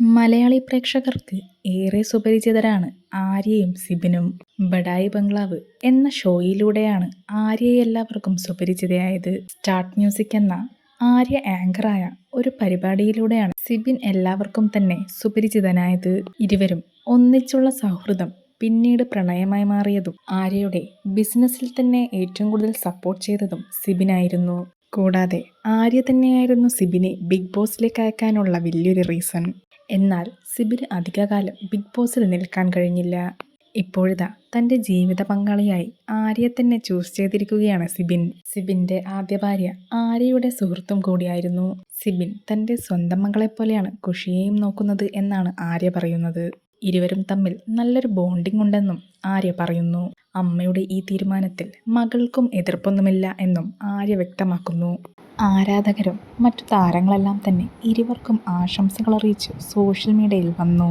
മലയാളി പ്രേക്ഷകർക്ക് ഏറെ സുപരിചിതരാണ് ആര്യയും സിബിനും. ബഡായി ബംഗ്ലാവ് എന്ന ഷോയിലൂടെയാണ് ആര്യയെ എല്ലാവർക്കും സുപരിചിതയായത്. സ്റ്റാർട്ട് മ്യൂസിക് എന്ന ആര്യ ആങ്കറായ ഒരു പരിപാടിയിലൂടെയാണ് സിബിൻ എല്ലാവർക്കും തന്നെ സുപരിചിതനായത്. ഇരുവരും ഒന്നിച്ചുള്ള സൗഹൃദം പിന്നീട് പ്രണയമായി മാറിയതും ആര്യയുടെ ബിസിനസ്സിൽ തന്നെ ഏറ്റവും കൂടുതൽ സപ്പോർട്ട് ചെയ്തതും സിബിനായിരുന്നു. കൂടാതെ ആര്യ തന്നെയായിരുന്നു സിബിനെ ബിഗ് ബോസിലേക്ക് അയക്കാനുള്ള വലിയൊരു റീസൺ. എന്നാൽ സിബിന് അധികകാലം ബിഗ് ബോസിൽ നിൽക്കാൻ കഴിഞ്ഞില്ല. ഇപ്പോഴിതാ തന്റെ ജീവിത പങ്കാളിയായി ആര്യ തന്നെ ചൂസ് ചെയ്തിരിക്കുകയാണ് സിബിൻ. സിബിന്റെ ആദ്യ ഭാര്യ ആര്യയുടെ സുഹൃത്തും കൂടിയായിരുന്നു. സിബിൻ തന്റെ സ്വന്തം മകളെപ്പോലെയാണ് കുഷിയെയും നോക്കുന്നത് എന്നാണ് ആര്യ പറയുന്നത്. ഇരുവരും തമ്മിൽ നല്ലൊരു ബോണ്ടിംഗ് ഉണ്ടെന്നും ആര്യ പറയുന്നു. അമ്മയുടെ ഈ തീരുമാനത്തിൽ മകൾക്കും എതിർപ്പൊന്നുമില്ല എന്നും ആര്യ വ്യക്തമാക്കുന്നു. ആരാധകരും മറ്റു താരങ്ങളെല്ലാം തന്നെ ഇരുവർക്കും ആശംസകൾ അറിയിച്ച് സോഷ്യൽ മീഡിയയിൽ വന്നു.